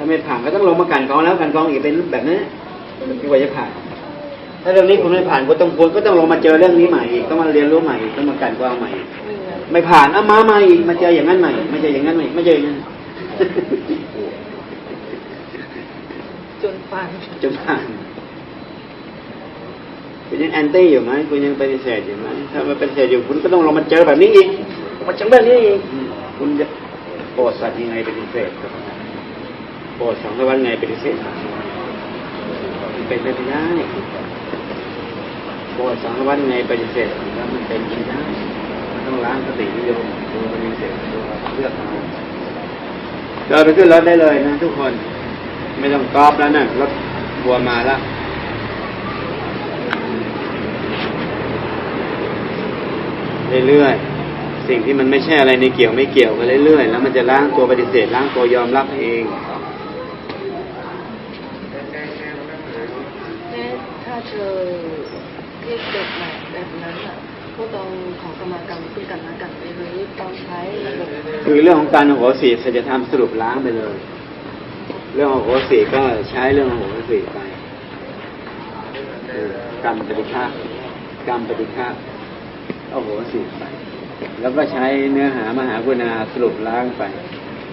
ถ้าไม่ผ่านก็ต้องลงมากันกรองแล้วกันกรองอีกเป็นแบบนี้ที่ว่าจะผ่าน ถ้าเรื่องนี้คุณไม่ผ่านก็ต้องคุณก็ต้องลงมาเจอเรื่องนี้ใหม่อีกต้องมาเรียนรู้ใหม่อีกต้องมากันกรองใหม่อีกไม่งั้นไม่ผ่านเอามาใหม่อีกมาเจออย่างนั้นใหม่ไม่เจออย่างนั้นใหม่ไม่เจออย่างนั้นจนฟันจนผ่านคุณยังแอนตี้อยู่ไหมคุณยังปฏิเสธอยู่ไหมถ้ามาปฏิเสธอยู่คุณก็ต้องลงมาเจอแบบนี้อีกมาเจอแบบนี้อีกอืมคุณจะโปรดสัตว์ยังไงปฏิเสธครับ โปรดสองวันไงปฏิเสธมันเป็นไปไม่ได้โปรดสองวันไงปฏิเสธแล้วมันเป็นไปไม่ได้ต้องล้างสตินิยมตัวปฏิเสธตัวเลือกเอาเราไปขึ้นรถได้เลยนะทุกคน ไม่ต้องกรอบแล้วนะรถบัวมาแล้วเรื่อยๆ สิ่งที่มันไม่ใช่อะไรในเกี่ยวไม่เกี่ยวไปเรื่อยๆ แล้วมันจะล้างตัวปฏิเสธล้างตัวยอมรับเอง แม้ถ้า เธอเรียกเด็กแบบแบบนั้นอะก็ต้องขอกรรมกรรมซึ่งกันและกันไปเลยต้องใช้ระบบคือเรื่องของการโหสิสัจธรรมสรุปล้างไปเลย เรื่องโอโหสิก็ใช้เรื่องโอโหสิไปกรรมปฏิฆากรรมปฏิฆาโอโหสิไปแล้วก็ใช้เนื้อหามหากรุณาสรุปล้างไป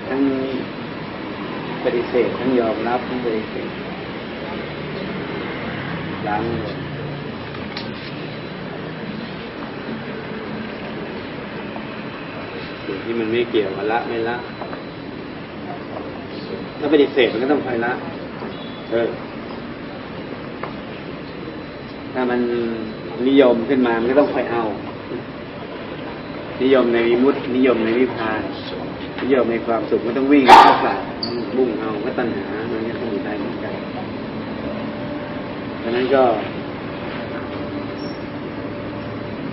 ทั้งปฏิเสธทั้งยอมรับทั้งปฏิเสธ ล้างเลยสิ่งที่มันไม่เกี่ยวกับละไม่ละ ถ้าปฏิเสธมันก็ต้องคอยละ เออ ถ้ามันนิยมขึ้นมา มันก็ต้องคอยเอา นิยมในวิมุตตินิยมในวิพานนิยมในความสุขมันต้องวิ่งเข้าฝ่ามุ่งเอาก็ตัณหามันก็ต้องมีใจเหมือนกัน ดังนั้นก็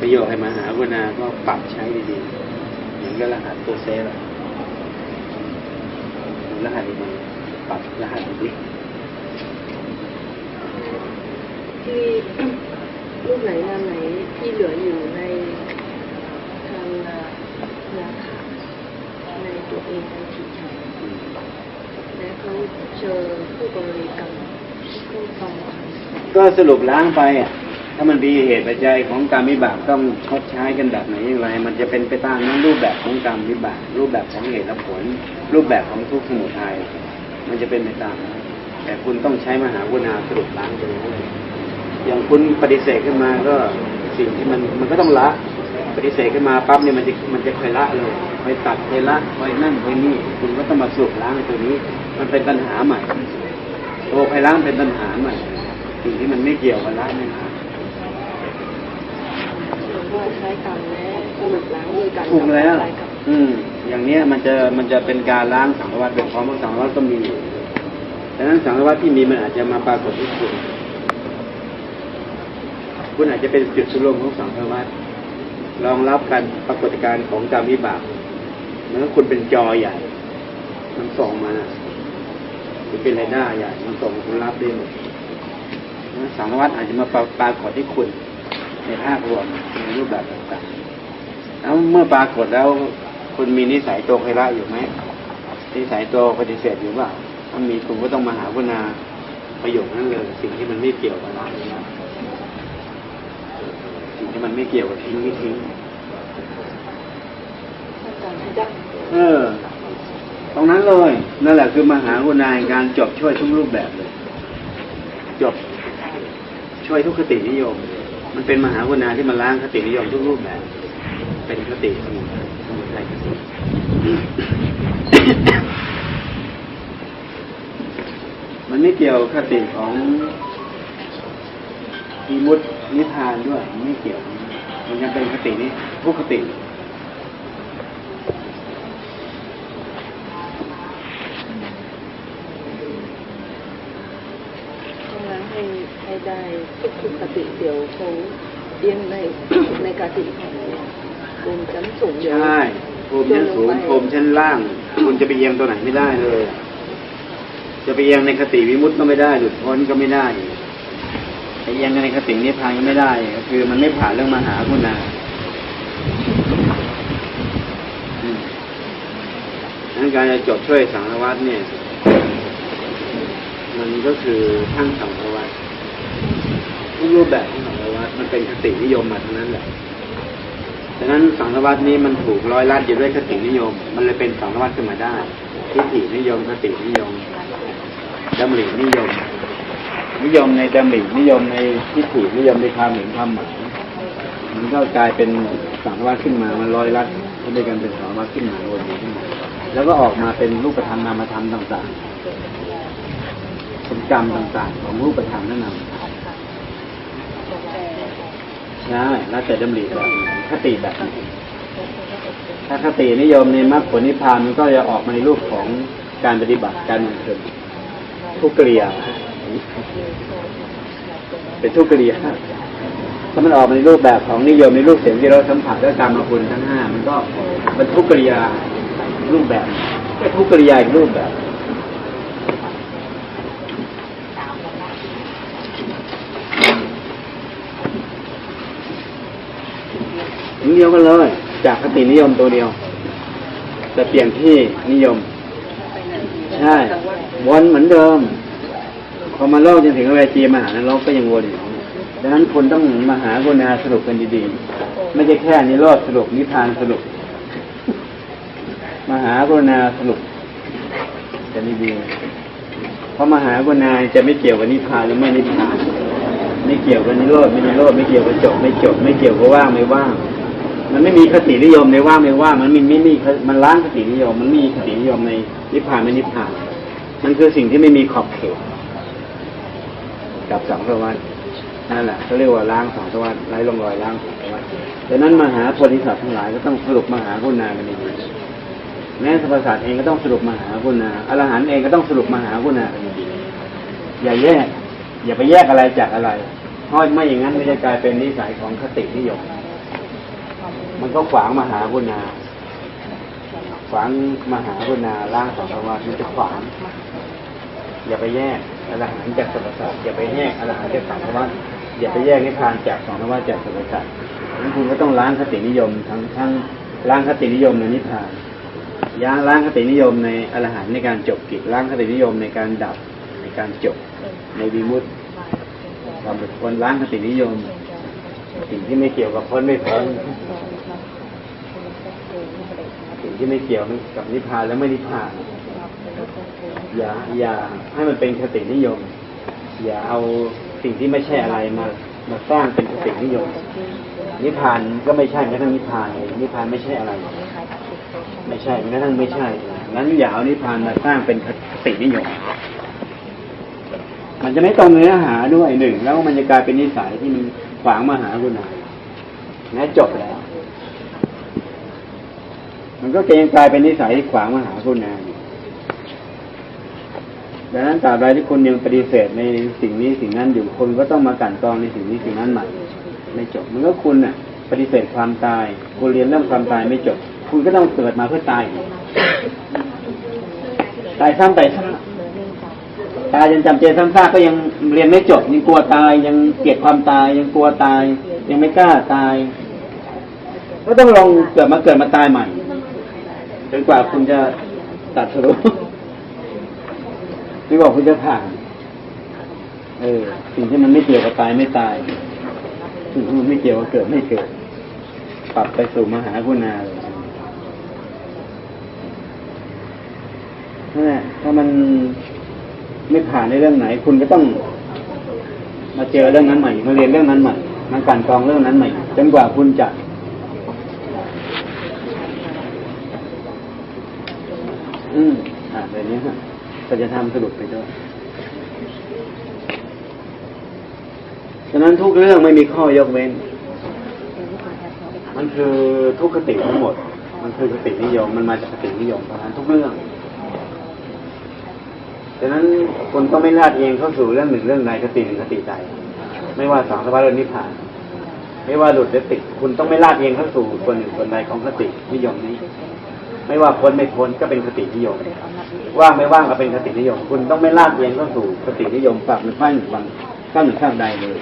ประโยชน์ให้มาหากรุณาก็ปรับใช้ดีๆเหมือนกับรหัสตัวเซฟอะรหัสดีๆปรับรหัสดีที่รูปไหนนามไหนที่เหลืออยู่ในทางนานาคาในตัวเองในจิตใจๆอืมและเขาเจอผู้บริกรรมผู้ฟังคำสอน ก็สรุปล้างไปอะถ้ามันมีเหตุปัจจัยของกรรมวิบากต้องชดใช้กันแบบไหนอย่างไร มันจะเป็นไปตามนั้นรูปแบบของกรรมวิบาก รูปแบบของเหตุและผล รูปแบบของทุกข์สมุทัยมันจะเป็นไปตามนั้นแต่คุณต้องใช้มหากรุณาสรุปล้างไปเลยอย่างคุณปฏิเสธขึ้นมาก็สิ่งที่มันมันก็ต้องละ ปฏิเสธขึ้นมาปั๊บเนี่ยมันจะมันจะคอยละเลยคอยตัดคอยละคอยนั่นคอยนี่คุณก็ต้องมาสรุปล้างในตัวนี้ มันเป็นปัญหาใหม่ตัวคอยล้างเป็นปัญหาใหม่ สิ่งที่มันไม่เกี่ยวกับละไม่หาหรือว่าใช้กรรมและสรุปล้างด้วยกันถูกแล้วใช้กับอืม อย่างเนี้ยมันจะมันจะเป็นการล้างสังสารวัฏโดยพร้อมว่าสังสารวัฏก็มีอยู่ดังนั้นสังสารวัฏที่มีมันอาจจะมาปรากฏที่คุณคุณอาจจะเป็นจุดสุรวมของสังสารวัฏรองรับการปรากฏการณ์ของกรรมวิบากเหมือนกับคุณเป็นจอใหญ่มันส่องมาคุณเป็นไรด้าใหญ่มันส่งคุณรับได้หมดดังนั้น สังสารวัฏอาจจะมาปรากฏที่คุณในภาพรวมในรูปแบบต่างๆแล้วเมื่อปรากฏแล้วคุณมีนิสัยโตเคระอยู่ไหมนิสัยโตปฏิเสธอยู่เปล่าถ้ามีคุณก็ต้องมาหาพุนาประโยชน์นั้นเลย สิ่งที่มันไม่เกี่ยวกับเรานสิ่งที่มันไม่เกี่ยวกับทิ้งไม่ทิ้งเออ ตรงนั้นเลย นั่นแหละคือมหากุณาแห่งการจบช่วยทุกรูปแบบเลย จบ ช่วยทุกคตินิยม มันเป็นมหาวุณาที่มาล้างคตินิยมทุกรูปแบบ เป็นคติสมุทัยสมุทัยคติมันไม่เกี่ยวคติของอีมุตนิพพานด้วย มันไม่เกี่ยว มันยังเป็นคตินี้ทุกคติ ต้องล้างให้ให้ได้ทุกทุกๆคติ เดี๋ยวเขาเรียนในในกติของกรมชั้นสูงเดี๋ยวใช่ภูมิชั้นสูงภูมิชั้นล่าง คุณจะไปเอียงตัวไหนไม่ได้เลย จะไปเอียงในคติวิมุตติก็ไม่ได้หลุดพ้นก็ไม่ได้ไปเอียงในคตินิพพานก็ไม่ได้ก็คือมันไม่ผ่านเรื่องมหาคุณนาอืมดังนั้นการจะจบช่วยสังสารวัตเนี่ยตมันก็คือทั้งสังสารวัตร ทุกรูปแบบของสังสารวัตมันเป็นคตินิยมมาทั้งนั้นแหละดังนั้นสังสารวัตนี้มันถูกร้อยลัดอยู่ด้วยคตินิยม มันเลยเป็นสังสารวัตขึ้นมาได้ทิฏฐินิยมคตินิยมดำรินิยม นิยมในดำรินิยมในทิฏฐินิยมในความเห็นความหมายมันก็กลายเป็นสังสารวัตขึ้นมา มันร้อยลัดก็ด้วยกันเป็นสังสารวัตขึ้นมาวนอยู่ขึ้นมาแล้วก็ออกมาเป็นรูปธรรมนามธรรมต่างๆเป็นกรรมต่างๆ ของรูปธรรมนั่นเอง ใช่แล้วแต่ดำริแบบคติแบบไหนถ้าคตินิยมในมรรคผลนิพพานมันก็จะออกมาในรูปของการปฏิบัติการบันเทิงทุกกริยเป็นทุกเกริยถ้ามันออกมาในรูปแบบของนิยมในรูปเสียงที่เราสัมผัสและกรรมคุณทั้งห้ามันก็เป็นทุกเกริยรูปแบบก็ทุกกริยอีกรูปแบบ นิยมกันเลย จากคตินิยมตัวเดียว แต่เปลี่ยนที่นิยม ใช่ วนเหมือนเดิม พอมาโลกจนถึงเวทีมหานรกก็ยังวนอยู่ดังนั้นคนต้องมาหากรุณาสรุปกันดีๆ ไม่ใช่แค่นิโรธสรุปนิพพานสรุป มหากรุณาสรุปกันดีๆเพราะมหากรุณาจะไม่เกี่ยวกับนิพพานหรือไม่นิพพานไม่เกี่ยวกับนิโรธไม่นิโรธไม่เกี่ยวกับจบไม่จบไม่เกี่ยวกับว่างไม่ว่าง มันไม่มีคตินิยมในว่าไม่ว่า มันมีไม่มีมันล้างคตินิยม มันมีคตินิยมในนิพพานไม่นิพพาน มันคือสิ่งที่ไม่มีขอบเขตกับสังสวัฏนั่นแหละเขาเรียกว่าล้างสังสวัฏไร้ร่องรอยล้างสังสวัฏดังนั้นมหาโพธิสัตว์ทั้งหลายก็ต้องสรุปมหากุณากันดีแม้สรรพสัตว์เองก็ต้องสรุปมหากุณาอรหันต์เองก็ต้องสรุปมหากุณากันดีอย่าแยก อย่าไปแยกอะไรจากอะไรเพราะไม่อย่างนั้นมันจะกลายเป็นนิสัยของคตินิยม มันก็ขวางมหากรุณาขวางมหากรุณาล่างสองสวัสดิ์มันจะขวาง อย่าไปแยกอรหันจากสรรพสัตว์อย่าไปแยกอรหันจากสังสวัสดิ์อย่าไปแยกนิพพานจากสองสวัสดิ์จากสรรพสัตว์นั้นคุณก็ต้องล้างคตินิยม ทั้งทั้งล้างคตินิยมในนิพพานย่างล้างคตินิยมในอรหันต์ในการจบกิจล้างคตินิยมในการดับในการจบในวิมุตติความเป็นคนล้างคตินิยม สิ่งที่ไม่เกี่ยวกับพ้นไม่พ้น ที่ไม่เกี่ยวกับนิพพานและไม่นิพพาน อย่าอย่าให้มันเป็นคตินิยม อย่าเอาสิ่งที่ไม่ใช่อะไรมามาสร้างเป็นคตินิยม นิพพานก็ไม่ใช่แม้ทั้งนิพพานนิพพานไม่ใช่อะไร ไม่ใช่แม้ทั้งไม่ใช่งั้นอย่าเอานิพพานมาสร้างเป็นคตินิยม มันจะไม่ตรงเนื้อหาด้วยหนึ่งแล้วมันจะกลายเป็นนิสัยที่มันขวางมหากุณาแม้จบแล้ว มันก็เกรงกลายเป็นนิสัยที่ขวางมหากุณาดังนั้นตราบใดที่คุณยังปฏิเสธในสิ่งนี้สิ่งนั้นอยู่คุณก็ต้องมากั่นกรองในสิ่งนี้สิ่งนั้นใหม่ไม่จบ มันก็คุณน่ะ ปฏิเสธความตาย คุณเรียนเรื่องความตายไม่จบ คุณก็ต้องเกิดมาเพื่อตายตายซ้ำตายซ้ำตายยังจำเจซ้ำซากก็ยังเรียนไม่จบ ยังกลัวตายยังเกลียดความตาย ยังกลัวตาย ยังไม่กล้าตาย ก็ต้องลองเกิดมาเกิดมาตายใหม่ นกว่าคุณจะตัดสรุปที่บอกคุณจะผ่าน เออ สิ่งที่มันไม่เกี่ยวกับตายไม่ตาย สิ่งที่มันไม่เกี่ยวกับเกิดไม่เกิด ปรับไปสู่มหากุณาเลยนั่นแหละถ้ามันไม่ผ่านในเรื่องไหน คุณก็ต้อง มาเจอเรื่องนั้นใหม่ มาเรียนเรื่องนั้นใหม่มากลันกรองเรื่องนั้นใหม่จนกว่าคุณจะ อืมอ่าแบบนี้ฮะก็จะทำสรุปไปด้วยฉะนั้นทุกเรื่องไม่มีข้อยกเว้น มันคือทุกคติทั้งหมด มันคือคตินิยม มันมาจากคตินิยมเพราะนั้นทุกเรื่องดังนั้นคนต้องไม่ลาดเองเข้าสู่เรื่องหนึ่งเรื่องใดคติหนึ่งคติใดไม่ว่าสองสภาวะเรื่องนิพพาน ไม่ว่าหลุดหรือติดคุณต้องไม่ลาดเองเข้าสู่ส่วนหนึ่งส่วนใดของคตินิยมนี้ ไม่ว่าพ้นไม่พ้นก็เป็นคตินิยม ว่างไม่ว่างก็เป็นคตินิยม คุณต้องไม่ลาดเองเข้าสู่คตินิยมฝักหรือฝ่ายหนึ่งฝั่งข้างหนึ่งข้างใดเลย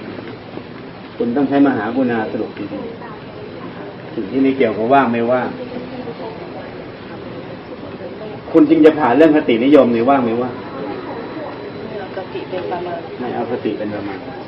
คุณต้องใช้มหากุณาสรุปดีๆสิ่งที่ไม่เกี่ยวกับว่างไม่ว่าง คุณจึงจะผ่านเรื่องคตินิยมหรือว่างไม่ว่างสติเป็นประมาณไม่เอาสติเป็นประมาณ